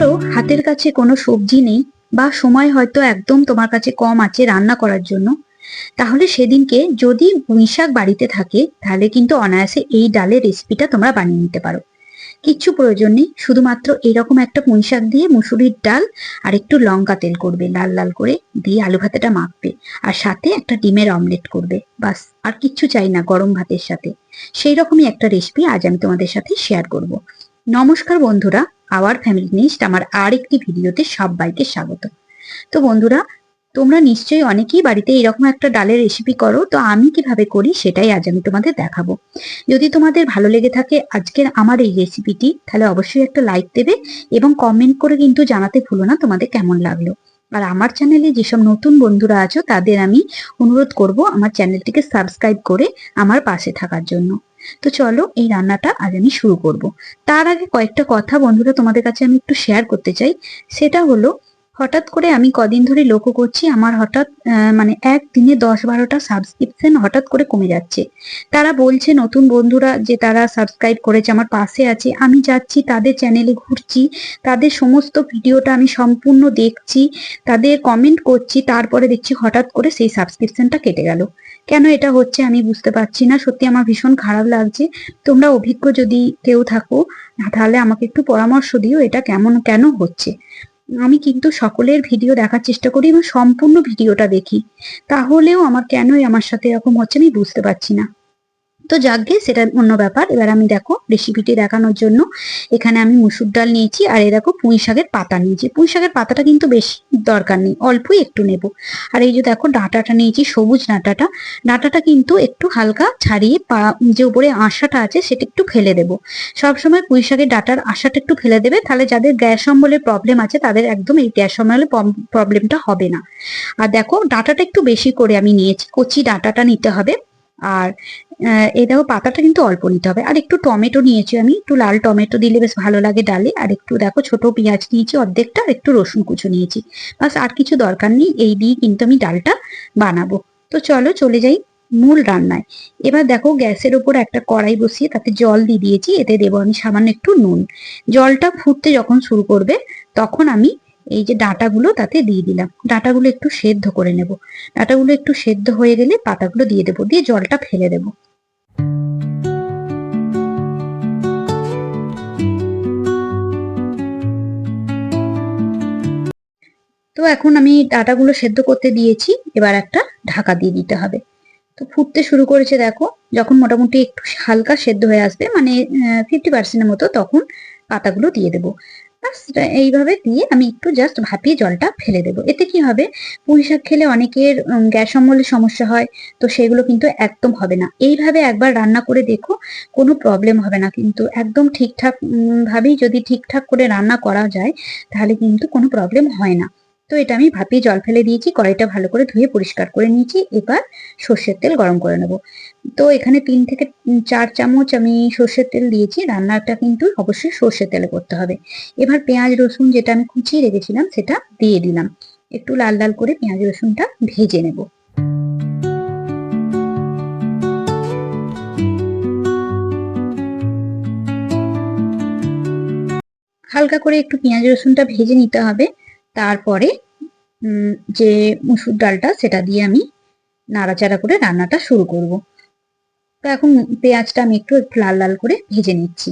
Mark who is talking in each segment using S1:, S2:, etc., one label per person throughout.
S1: ধরো, হাতের কাছে কোনো সবজি নেই বা সময় হয়তো একদম তোমার কাছে কম আছে রান্না করার জন্য, তাহলে সেদিনকে যদি পুঁই বাড়িতে থাকে, তাহলে কিন্তু অনায়াসে এই ডালের রেসিপিটা তোমরা বানিয়ে নিতে পারো। কিচ্ছু প্রয়োজন নেই, শুধুমাত্র এরকম একটা পুঁই শাক দিয়ে মুসুরির ডাল আর একটু লঙ্কা তেল করবে, লাল লাল করে দিয়ে আলু ভাতাটা মাখবে আর সাথে একটা ডিমের অমলেট করবে, বাস, আর কিচ্ছু চাই না গরম ভাতের সাথে। সেই রকমই একটা রেসিপি আজ আমি তোমাদের সাথে শেয়ার করব। নমস্কার বন্ধুরা আওয়ার ফ্যামিলি নিস্ট আমার আর একটি ভিডিওতে সবাইকে স্বাগত। তো বন্ধুরা, তোমরা নিশ্চয়ই অনেকেই বাড়িতে এরকম একটা ডালের রেসিপি করো, তো আমি কীভাবে করি সেটাই আজ আমি তোমাদের দেখাবো। যদি তোমাদের ভালো লেগে থাকে আজকের আমার এই রেসিপিটি তাহলে অবশ্যই একটা লাইক দেবে এবং কমেন্ট করে কিন্তু জানাতে ভুলো না তোমাদের কেমন লাগল। আর আমার চ্যানেলে যেসব নতুন বন্ধুরা আছো, তাদের আমি অনুরোধ করব আমার চ্যানেলটিকে সাবস্ক্রাইব করে আমার পাশে থাকার জন্য। তো চলো এই রান্নাটা আজ আমি শুরু করব। তার আগে কয়েকটা কথা বন্ধুরা তোমাদের কাছে আমি একটু শেয়ার করতে চাই। সেটা হলো হঠাৎ করে আমি কদিন ধরে লক্ষ্য করছি আমার হঠাৎ মানে এক দিনে দশ বারোটা সাবস্ক্রিপশন হঠাৎ করে কমে যাচ্ছে। তারা বলছে, নতুন বন্ধুরা যে তারা সাবস্ক্রাইব করেছে, আমার পাশে আছে। আমি যাচ্ছি, তাদের চ্যানেলে ঘুরছি, তাদের সমস্ত ভিডিওটা আমি সম্পূর্ণ দেখছি, তাদের কমেন্ট করছি, তারপরে দেখছি হঠাৎ করে সেই সাবস্ক্রিপশনটা কেটে গেল। কেন এটা হচ্ছে আমি বুঝতে পারছি না, সত্যি আমার ভীষণ খারাপ লাগছে। তোমরা অভিজ্ঞ যদি কেউ থাকো, তাহলে আমাকে একটু পরামর্শ দিও এটা কেমন, কেন হচ্ছে? আমি কিন্তু সকলের ভিডিও দেখার চেষ্টা করি এবং সম্পূর্ণ ভিডিওটা দেখি। তাহলেও আমার কেনই আমার সাথে এরকম হচ্ছে আমি বুঝতে পারছি না। তো যাকগে, সেটা অন্য ব্যাপার। এবার আমি দেখো রেসিপিটি দেখানোর জন্য। এখানে আমি মুসুর ডাল নিয়েছি আর এই দেখো পুঁই শাকের পাতা নিয়েছি। পুঁই শাকের পাতাটা কিন্তু বেশি দরকার নেই, অল্পই একটু নেব। আর এই যে দেখো ডাঁটাটা নিয়েছি, সবুজ ডাঁটাটা। ডাঁটাটা কিন্তু একটু হালকা ছাড়িয়ে পা, যে উপরে আঁশাটা আছে সেটা একটু ফেলে দেবো। সবসময় পুঁই শাকের ডাঁটার আঁশাটা একটু ফেলে দেবে, তাহলে যাদের গ্যাস অম্বলের প্রবলেম আছে, তাদের একদম এই গ্যাস অম্বলের প্রবলেমটা হবে না। আর দেখো ডাঁটাটা একটু বেশি করে আমি নিয়েছি। কচি ডাঁটাটা নিতে হবে। আর এই দেখো পাতাটা কিন্তু অল্প নিতে হবে। আর একটু টমেটো নিয়েছি আমি। একটু লাল টমেটো দিলে বেশ ভালো লাগে ডালে। আর একটু দেখো, ছোট পেঁয়াজ নিয়েছি অর্ধেকটা আর একটু রসুন কুচো নিয়েছি। বাস আর কিছু দরকার নেই। এই দিয়ে কিন্তু আমি ডালটা বানাবো। তো চলো, চলে যাই মূল রান্নায়। এবার দেখো, গ্যাসের ওপর একটা কড়াই বসিয়ে তাতে জল দিয়ে দিয়েছি। এতে দেবো আমি সামান্য একটু নুন। জলটা ফুটতে যখন শুরু করবে, তখন আমি এই যে ডাঁটাগুলো তাতে দিয়ে দিলাম। ডাঁটাগুলো একটু সেদ্ধ করে নেব। ডাঁটাগুলো একটু সেদ্ধ হয়ে গেলে পাতাগুলো দিয়ে দেবো, দিয়ে জলটা ফেলে দেবো। তো এখন আমি ডাটাগুলো সেদ্ধ করতে দিয়েছি। এবার একটা ঢাকা দিয়ে দিতে হবে। তো ফুটতে শুরু করেছে দেখো, যখন মোটামুটি একটু হালকা সেদ্ধ হয়ে আসবে মানে ফিফটি পার্সেন্টের মতো তখন পাতাগুলো দিয়ে দেবো। এইভাবে দিয়ে আমি একটু জাস্ট ভাপিয়ে জলটা ফেলে দেবো। এতে কি হবে? পুঁই শাক খেলে অনেকের গ্যাস অম্বলের সমস্যা হয়, তো সেগুলো কিন্তু একদম হবে না। এইভাবে একবার রান্না করে দেখো, কোনো প্রবলেম হবে না। কিন্তু একদম ঠিকঠাক ভাবেই যদি ঠিকঠাক করে রান্না করা যায়, তাহলে কিন্তু কোনো প্রবলেম হয় না। তো এটা আমি ভাপিয়ে জল ফেলে দিয়েছি, কড়াইটা ভালো করে ধুয়ে পরিষ্কার করে নিয়েছি। এবার সর্ষের তেল গরম করে নেব। তো এখানে তিন থেকে চার চামচ আমি সর্ষের তেল দিয়েছি, রান্নাটা কিন্তু অবশ্যই সর্ষের তেলে করতে হবে। এবার পেঁয়াজ, রসুন যেটা আমি কুচিয়ে রেখেছিলাম, সেটা দিয়ে দিলাম। একটু লাল লাল করে পেঁয়াজ, রসুনটা ভেজে নেব। হালকা করে একটু পেঁয়াজ, রসুনটা ভেজে নিতে হবে। তারপরে যে মুসুর ডালটা সেটা দিয়ে আমি নাড়াচাড়া করে রান্নাটা শুরু করব। তো এখন পেঁয়াজটা আমি একটু একটু লাল লাল করে ভেজে নিচ্ছি।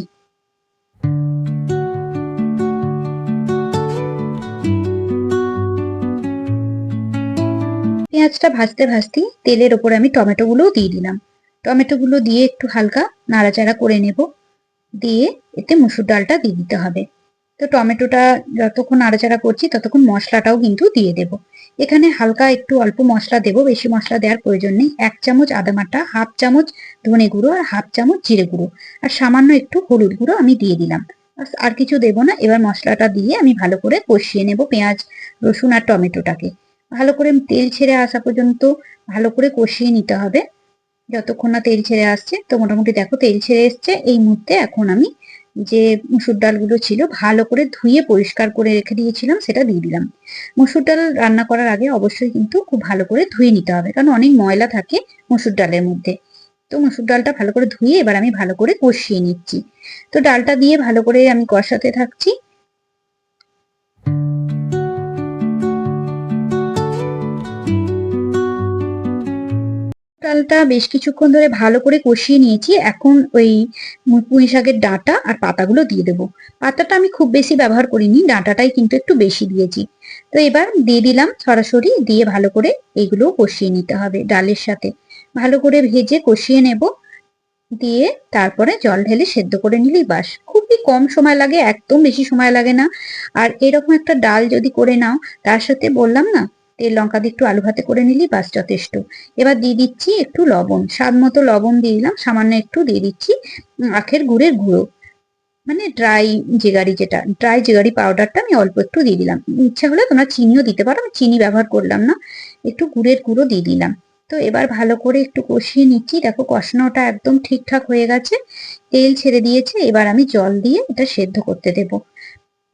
S1: পেঁয়াজটা ভাজতে ভাজতে তেলের ওপরে আমি টমেটো গুলোও দিয়ে দিলাম। টমেটো গুলো দিয়ে একটু হালকা নাড়াচাড়া করে নেব। দিয়ে এতে মুসুর ডালটা দিয়ে দিতে হবে। তো টমেটোটা যতক্ষণ নাড়াচাড়া করছি, ততক্ষণ মশলাটাও কিন্তু দিয়ে দেব। এখানে হালকা একটু অল্প মশলা দেব, বেশি মশলা দেওয়ার প্রয়োজন নেই। এক চামচ আদা বাটা হাফ চামচ ধনে গুঁড়ো আর হাফ চামচ জিরে গুঁড়ো। আর সামান্য একটু হলুদ গুঁড়ো আমি দিয়ে দিলাম। আর কিছু দেবো না। এবার মশলাটা দিয়ে আমি ভালো করে কষিয়ে নেব পেঁয়াজ, রসুন আর টমেটোটাকে। ভালো করে তেল ছেড়ে আসা পর্যন্ত ভালো করে কষিয়ে নিতে হবে। যতক্ষণ না তেল ছেড়ে আসছে, তো মোটামুটি দেখো তেল ছেড়ে এসছে। এই মুহূর্তে এখন আমি যে মুসুর ডালগুলো ছিল ভালো করে ধুয়ে পরিষ্কার করে রেখে দিয়েছিলাম, সেটা দিয়ে দিলাম। মুসুর ডাল রান্না করার আগে অবশ্যই কিন্তু খুব ভালো করে ধুয়ে নিতে হবে, কারণ অনেক ময়লা থাকে মুসুর ডালের মধ্যে। তো মুসুর ডালটা ভালো করে ধুয়ে এবার আমি ভালো করে কষিয়ে নিচ্ছি। তো ডালটা দিয়ে ভালো করে আমি কষাতে থাকছি। ডালটা বেশ কিছুক্ষণ ধরে ভালো করে কষিয়ে নিয়েছি। এখন ওই পুঁই শাকের ডাঁটা আর পাতাগুলো দিয়ে দেবো। পাতাটা আমি খুব বেশি ব্যবহার করিনি, ডাঁটাটাই কিন্তু একটু বেশি দিয়েছি। তো এবার দিয়ে দিলাম সরাসরি, দিয়ে ভালো করে এগুলো কষিয়ে নিতে হবে ডালের সাথে। ভালো করে ভেজে কষিয়ে নেব। দিয়ে তারপরে জল ঢেলে সেদ্ধ করে নিলেই বাস। খুবই কম সময় লাগে, একদম বেশি সময় লাগে না। আর এরকম একটা ডাল যদি করে নাও, তার সাথে বললাম না তেল লঙ্কা দিয়ে একটু আলু ভাতে করে নিলি বাস যথেষ্ট। এবার দিয়ে দিচ্ছি একটু লবণ, স্বাদ মতো লবণ দিয়ে দিলাম, সামান্য একটু দিয়ে দিচ্ছি আখের গুড়ের গুঁড়ো। মানে ড্রাই জেগারি যেটা ড্রাই জেগারি পাউডারটা আমি অল্প একটু দিয়ে দিলাম। ইচ্ছা হলে তোমরা চিনিও দিতে পারো, আমি চিনি ব্যবহার করলাম না, একটু গুড়ের গুঁড়ো দিয়ে দিলাম। তো এবার ভালো করে একটু কষিয়ে নিচ্ছি, দেখো কষানোটা একদম ঠিকঠাক হয়ে গেছে, তেল ছেড়ে দিয়েছে, এবার আমি জল দিয়ে এটা সেদ্ধ করতে দেব।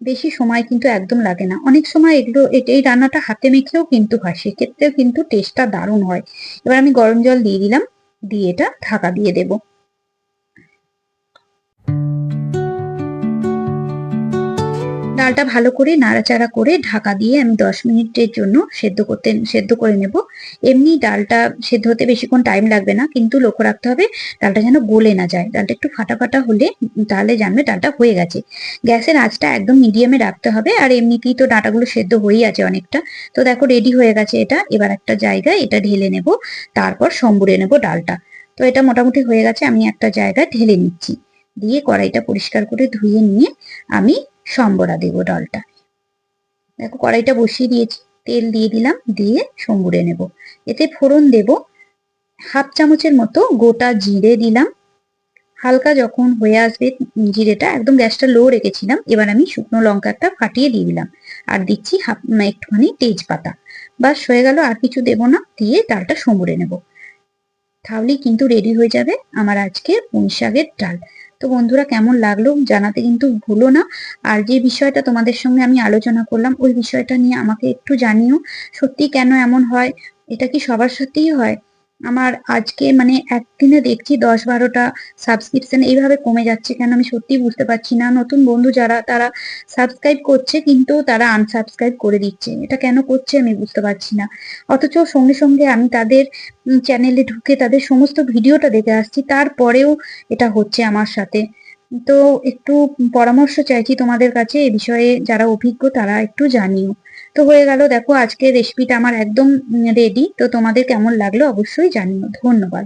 S1: বেশি সময় কিন্তু একদম লাগে না। অনেক সময় এগুলো এই রান্নাটা হাতে মেখেও কিন্তু হয়, সেক্ষেত্রেও কিন্তু টেস্টটা দারুণ হয়। এবার আমি গরম জল দিয়ে দিলাম, দিয়ে এটা ঢাকা দিয়ে দেবো। ডালটা ভালো করে নাড়াচাড়া করে ঢাকা দিয়ে আমি দশ মিনিটের জন্য সেদ্ধ করতে, সেদ্ধ করে নেব। এমনি ডালটা সেদ্ধ হতে বেশিক্ষণ টাইম লাগবে না, কিন্তু লক্ষ্য রাখতে হবে ডালটা যেন গলে না যায়। ডালটা একটু ফাটা ফাটা হলে তাহলে জানবে ডালটা হয়ে গেছে। গ্যাসের আঁচটা একদম মিডিয়ামে রাখতে হবে, আর এমনিতেই তো ডাঁটাগুলো সেদ্ধ হয়েই আছে অনেকটা। তো দেখো রেডি হয়ে গেছে এটা। এবার একটা জায়গায় এটা ঢেলে নেব, তারপর সম্বুরে নেব ডালটা। তো এটা মোটামুটি হয়ে গেছে, আমি একটা জায়গায় ঢেলে নিচ্ছি। দিয়ে কড়াইটা পরিষ্কার করে ধুয়ে নিয়ে আমি সম্বরা দেবো ডালটা। দেখো কড়াইটা বসিয়ে দিয়েছি, তেল দিয়ে দিলাম, দিয়ে সম্বুরে নেব। এতে ফোড়ন দেব, হাফ চামচের মতো গোটা জিরে দিলাম। হালকা যখন হয়ে আসবে জিরেটা, একদম গ্যাসটা লো রেখেছিলাম, এবার আমি শুকনো লঙ্কাটা ফাটিয়ে দিয়ে দিলাম। আর দিচ্ছি হাফ একটুখানি তেজপাতা। বাস, হয়ে গেল, আর কিছু দেব না, দিয়ে ডালটা সম্বুরে নেব। তাহলেই কিন্তু রেডি হয়ে যাবে আমার আজকে পুঁই শাকের ডাল। তো বন্ধুরা কেমন লাগল জানাতে কিন্তু ভুলো না। আর যে বিষয়টা তোমাদের সঙ্গে আমি আলোচনা করলাম, ওই বিষয়টা নিয়ে আমাকে একটু জানিও। সত্যি কেন এমন হয়? এটা কি সবার সাথেই হয়? আমার আজকে মানে একদিনে দেখছি দশ বারোটা সাবস্ক্রিপশন এইভাবে কমে যাচ্ছে কেন? আমি সত্যি বুঝতে পারছি না। নতুন বন্ধু যারা, তারা সাবস্ক্রাইব করছে কিন্তু তারা আনসাবস্ক্রাইব করে দিচ্ছে। এটা কেন করছে আমি বুঝতে পারছি না। অথচ সঙ্গে সঙ্গে আমি তাদের চ্যানেলে ঢুকে তাদের সমস্ত ভিডিওটা দেখে আসছি। তারপরেও এটা হচ্ছে আমার সাথে। তো একটু পরামর্শ চাইছি তোমাদের কাছে। এ বিষয়ে যারা অভিজ্ঞ, তারা একটু জানিও। তো হয়ে গেল। দেখো আজকে রেসিপিটা আমার একদম রেডি তো তোমাদের কেমন লাগল অবশ্যই জানিও। ধন্যবাদ।